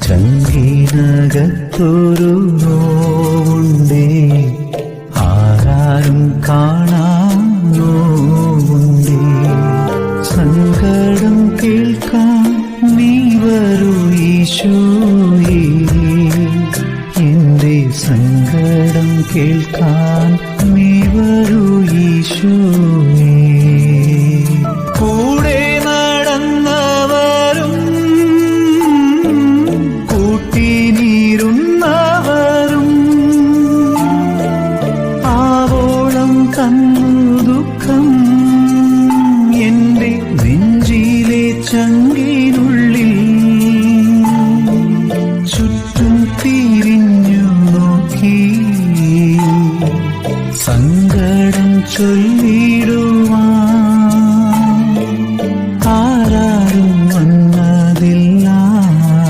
ചങ്കിനകത്തൊരു നോവുണ്ടേ. ആരാരും കാണാൻ നോവുണ്ടേ സങ്കടം കേൾക്കാൻ നീ വരൂ ഈശോയേ. എന്റെ സങ്കടം കേൾക്കാൻ നീ വരൂ ഈശോ വീഴുന്നവരും ആവോളം തന്നു ദുഃഖം എന്റെ നെഞ്ചിലെ ചങ്കിനുള്ളിൽ ചുറ്റും തിരിഞ്ഞു നോക്കി സങ്കടം ചൊല്ലിടും